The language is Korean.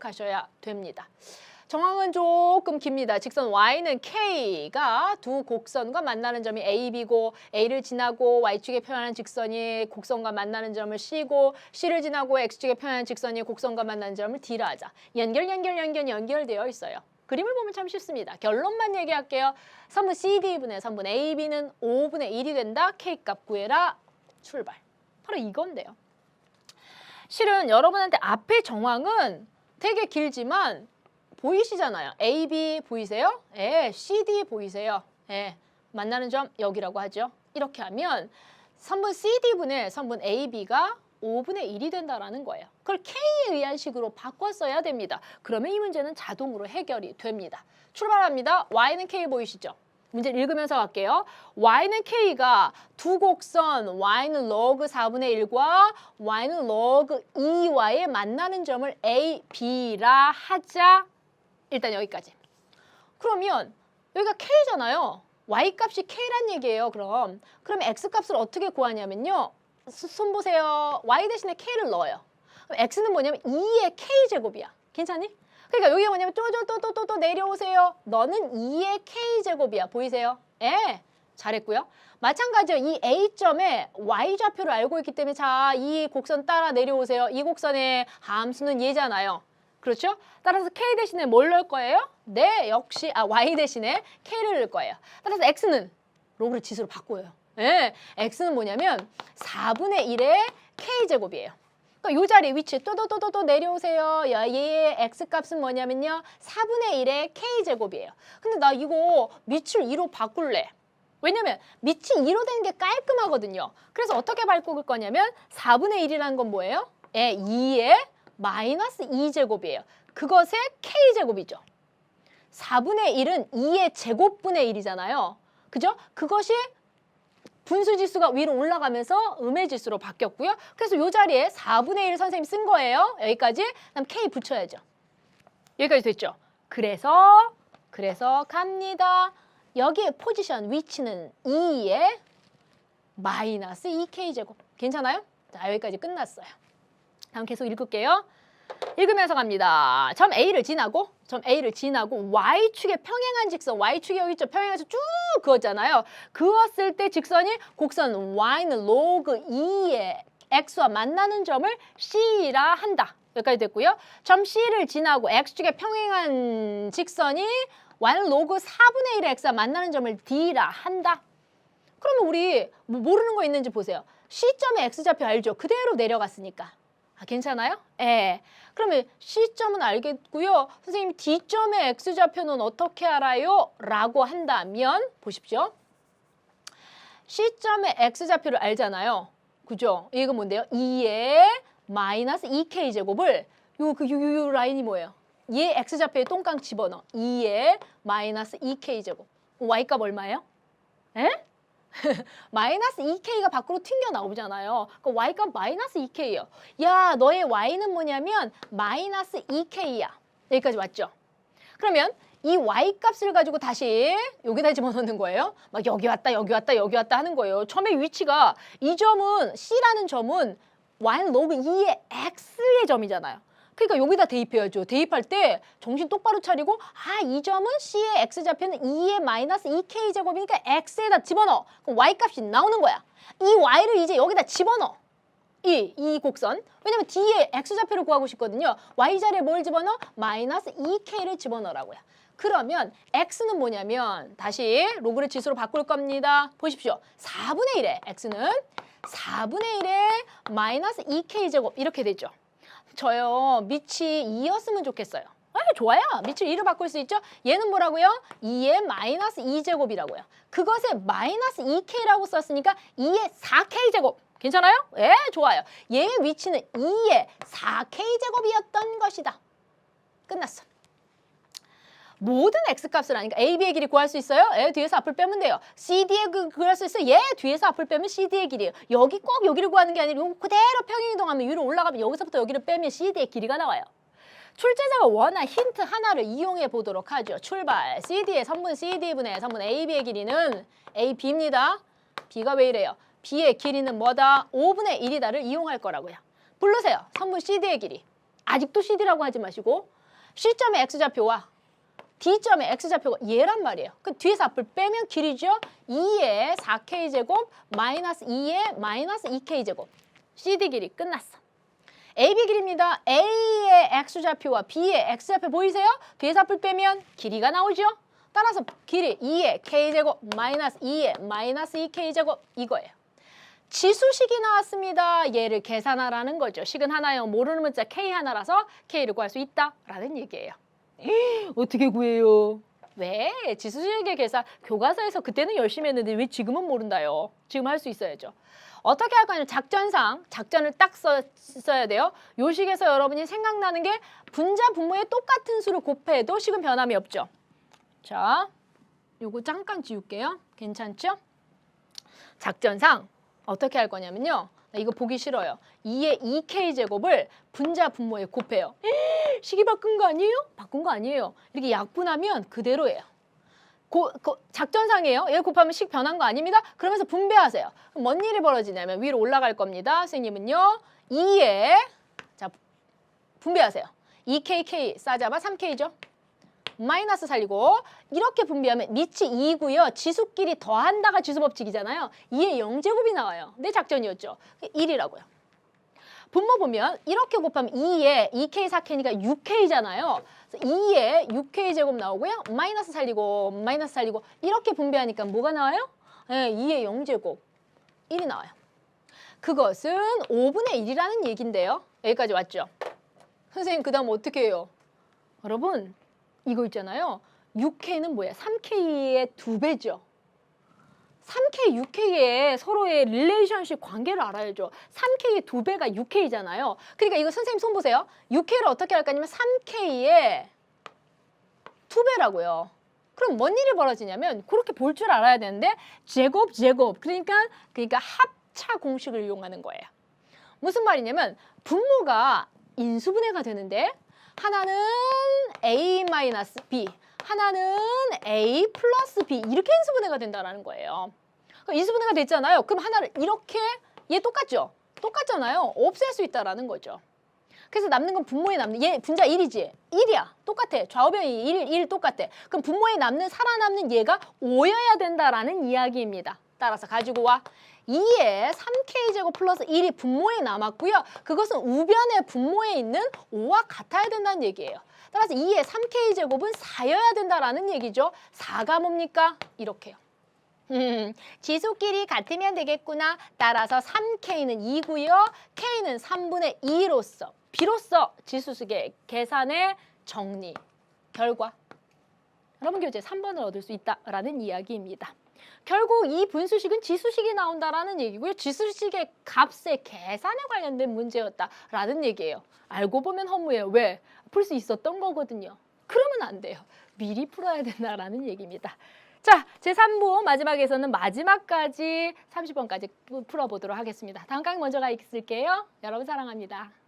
기억하셔야 됩니다. 정황은 조금 깁니다. 직선 y는 k가 두 곡선과 만나는 점이 a, b고 a를 지나고 y축에 표현하는 직선이 곡선과 만나는 점을 c고 c를 지나고 x축에 표현하는 직선이 곡선과 만나는 점을 d라 하자. 연결, 연결, 연결, 연결되어 있어요. 그림을 보면 참 쉽습니다. 결론만 얘기할게요. 선분 CD분의 선분 AB는 5분의 1이 된다. K값 구해라. 출발. 바로 이건데요. 실은 여러분한테 앞에 정황은 되게 길지만 보이시잖아요. AB 보이세요? 예, CD 보이세요? 예, 만나는 점 여기라고 하죠. 이렇게 하면 선분 CD분의 선분 AB가 5분의 1이 된다라는 거예요. 그걸 K에 의한 식으로 바꿨어야 됩니다. 그러면 이 문제는 자동으로 해결이 됩니다. 출발합니다. Y는 K 보이시죠? 문제 읽으면서 갈게요. y는 k가 두 곡선 y는 log 4분의 1과 y는 log 2와의 만나는 점을 a, b라 하자. 일단 여기까지. 그러면 여기가 k잖아요. y 값이 k란 얘기예요. 그럼 그럼 x 값을 어떻게 구하냐면요. 수- 손 보세요. y 대신에 k를 넣어요. 그럼 x는 뭐냐면 2의 k 제곱이야. 괜찮니? 그러니까 여기가 뭐냐면 또또또또또 내려오세요. 너는 2의 k 제곱이야. 보이세요? 예. 잘했고요. 마찬가지로 이 A점에 Y좌표를 알고 있기 때문에 자, 이 곡선 따라 내려오세요. 이 곡선의 함수는 얘잖아요. 그렇죠? 따라서 K 대신에 뭘 넣을 거예요? 네, 역시 아 Y 대신에 K를 넣을 거예요. 따라서 X는 로그를 지수로 바꿔요. 예, X는 뭐냐면 4분의 1의 K제곱이에요. 그러니까 이 자리 위치에 또또또또 내려오세요. 야, 얘의 x 값은 뭐냐면요. 4분의 1의 k제곱이에요. 근데 나 이거 밑을 2로 바꿀래. 왜냐면 밑이 2로 되는 게 깔끔하거든요. 그래서 어떻게 바꿀 거냐면 4분의 1이라는 건 뭐예요? 예, 2의 마이너스 2제곱이에요. 그것의 k제곱이죠. 4분의 1은 2의 제곱분의 1이잖아요. 그죠? 그것이 분수 지수가 위로 올라가면서 음의 지수로 바뀌었고요. 그래서 이 자리에 4분의 1 선생님 쓴 거예요. 여기까지. 그다음 k 붙여야죠. 여기까지 됐죠. 그래서 그래서 갑니다. 여기에 포지션 위치는 2의 마이너스 2k 제곱. 괜찮아요? 자, 여기까지 끝났어요. 다음 계속 읽을게요. 읽으면서 갑니다. 점 A를 지나고 점 A를 지나고 Y축에 평행한 직선 Y축이 여기 있죠. 평행해서 쭉 그었잖아요. 그었을 때 직선이 곡선 Y는 로그 2의 X와 만나는 점을 C라 한다. 여기까지 됐고요. 점 C를 지나고 X축에 평행한 직선이 Y는 로그 4분의 1의 X와 만나는 점을 D라 한다. 그러면 우리 뭐 모르는 거 있는지 보세요. C점의 X좌표 알죠? 그대로 내려갔으니까. 아, 괜찮아요? 예. 그러면 C점은 알겠고요. 선생님 D점의 X좌표는 어떻게 알아요? 라고 한다면 보십시오. C점의 X좌표를 알잖아요. 그죠? 이거 뭔데요? 2의 마이너스 2K 제곱을 요 그 요요 라인이 뭐예요? 얘 X좌표에 똥깡 집어넣어. 2의 마이너스 2K 제곱. Y값 얼마예요? 에? 마이너스 2K가 밖으로 튕겨 나오잖아요. 그 Y값 마이너스 2K예요. 야, 너의 Y는 뭐냐면 마이너스 2K야. 여기까지 왔죠? 그러면 이 Y 값을 가지고 다시 여기다 집어넣는 거예요. 막 여기 왔다, 여기 왔다, 여기 왔다 하는 거예요. 처음에 위치가 이 점은 C라는 점은 Y는 로그 2의 X의 점이잖아요. 그러니까 여기다 대입해야죠. 대입할 때 정신 똑바로 차리고 아 이 점은 C의 X좌표는 2의 마이너스 2K 제곱이니까 X에다 집어넣어. 그럼 Y 값이 나오는 거야. 이 Y를 이제 여기다 집어넣어. 이, 이 곡선. 왜냐면 D의 X좌표를 구하고 싶거든요. Y자리에 뭘 집어넣어? 마이너스 2K를 집어넣으라고요. 그러면 X는 뭐냐면 다시 로그를 지수로 바꿀 겁니다. 보십시오. 4분의 1에 X는 4분의 1에 마이너스 2K 제곱 이렇게 되죠. 저요 밑이 2였으면 좋겠어요. 아, 좋아요. 밑을 2로 바꿀 수 있죠. 얘는 뭐라고요? 2의 마이너스 2제곱이라고요. 그것에 마이너스 2K라고 썼으니까 2의 4K 제곱. 괜찮아요? 예, 좋아요. 얘의 위치는 2의 4K 제곱이었던 것이다. 끝났어. 모든 x값을 아니까 ab의 길이 구할 수 있어요? 예, 뒤에서 앞을 빼면 돼요. cd의 그 구할 수 있어요? 예, 뒤에서 앞을 빼면 cd의 길이에요. 여기 꼭 여기를 구하는 게 아니라 요 그대로 평행이동하면 위로 올라가면 여기서부터 여기를 빼면 cd의 길이가 나와요. 출제자가 원한 힌트 하나를 이용해 보도록 하죠. 출발. CD의 선분 CD분의 선분 AB의 길이는 AB입니다. B가 왜 이래요? B의 길이는 뭐다? 5분의 1이다를 이용할 거라고요. 부르세요. 선분 CD의 길이. 아직도 CD라고 하지 마시고 C점의 X좌표와 D점의 X좌표가 얘란 말이에요. 그 뒤에서 앞을 빼면 길이죠. 2의 4K제곱 마이너스 2의 마이너스 2K제곱. CD 길이 끝났어. AB 길입니다. A의 X좌표와 B의 X좌표 보이세요? 뒤에서 앞을 빼면 길이가 나오죠. 따라서 길이 2의 K제곱 마이너스 2의 마이너스 2K제곱 이거예요. 지수식이 나왔습니다. 얘를 계산하라는 거죠. 식은 하나요. 모르는 문자 K 하나라서 K를 구할 수 있다라는 얘기예요. 어떻게 구해요? 왜? 지수식의 계산 교과서에서 그때는 열심히 했는데 왜 지금은 모른다요? 지금 할 수 있어야죠. 어떻게 할 거냐면 작전상 작전을 딱 써, 써야 돼요. 요 식에서 여러분이 생각나는 게 분자 분모의 똑같은 수를 곱해도 식은 변함이 없죠. 자, 요거 잠깐 지울게요. 괜찮죠? 작전상 어떻게 할 거냐면요. 나 이거 보기 싫어요. 2의 2k 제곱을 분자 분모에 곱해요. 식이 바꾼 거 아니에요? 바꾼 거 아니에요. 이렇게 약분하면 그대로예요. 고, 고- 작전상이에요. 얘 곱하면 식 변한 거 아닙니다. 그러면서 분배하세요. 그럼 뭔 일이 벌어지냐면 위로 올라갈 겁니다. 선생님은요. 2에 자 분배하세요. 2kk 싸잡아 3k죠. 마이너스 살리고 이렇게 분배하면 밑이 2고요. 지수끼리 더한다가 지수 법칙이잖아요. 2의 0제곱이 나와요. 내 작전이었죠. 1이라고요. 분모 보면 이렇게 곱하면 2에 2k 4k니까 6k잖아요. 2에 6k 제곱 나오고요. 마이너스 살리고 마이너스 살리고 이렇게 분배하니까 뭐가 나와요? 네, 2의 0제곱 1이 나와요. 그것은 5분의 1이라는 얘긴데요. 여기까지 왔죠? 선생님 그 다음 어떻게 해요? 여러분 이거 있잖아요. 6K는 뭐야? 3K의 두 배죠. 3K, 6K의 서로의 릴레이션십 관계를 알아야죠. 3K의 두 배가 6K잖아요. 그러니까 이거 선생님 손 보세요. 6K를 어떻게 할까 하면 3K의 두 배라고요. 그럼 뭔 일이 벌어지냐면 그렇게 볼 줄 알아야 되는데 제곱 제곱 그러니까 그러니까 합차 공식을 이용하는 거예요. 무슨 말이냐면 분모가 인수분해가 되는데 하나는 a 마이너스 b, 하나는 a 플러스 b 이렇게 인수분해가 된다라는 거예요. 인수분해가 됐잖아요. 그럼 하나를 이렇게 얘 똑같죠? 똑같잖아요. 없앨 수 있다라는 거죠. 그래서 남는 건 분모에 남는 얘 분자 1이지. 1이야. 똑같아. 좌우변이 1, 1 똑같아. 그럼 분모에 남는 살아남는 얘가 5여야 된다라는 이야기입니다. 따라서 가지고 와. 2에 3k제곱 플러스 1이 분모에 남았고요. 그것은 우변의 분모에 있는 5와 같아야 된다는 얘기예요. 따라서 2의 3k제곱은 4여야 된다라는 얘기죠. 4가 뭡니까? 이렇게요. 음, 지수끼리 같으면 되겠구나. 따라서 3K는 2고요. K는 3분의 2로서 비로소 지수식의 계산의 정리 결과 여러분 교재 3번을 얻을 수 있다라는 이야기입니다. 결국 이 분수식은 지수식이 나온다라는 얘기고요. 지수식의 값의 계산에 관련된 문제였다라는 얘기예요. 알고 보면 허무해요. 왜? 풀 수 있었던 거거든요. 그러면 안 돼요. 미리 풀어야 된다라는 얘기입니다. 자, 제3부 마지막에서는 마지막까지 30번까지 풀어보도록 하겠습니다. 다음 강의 먼저 가 있을게요. 여러분 사랑합니다.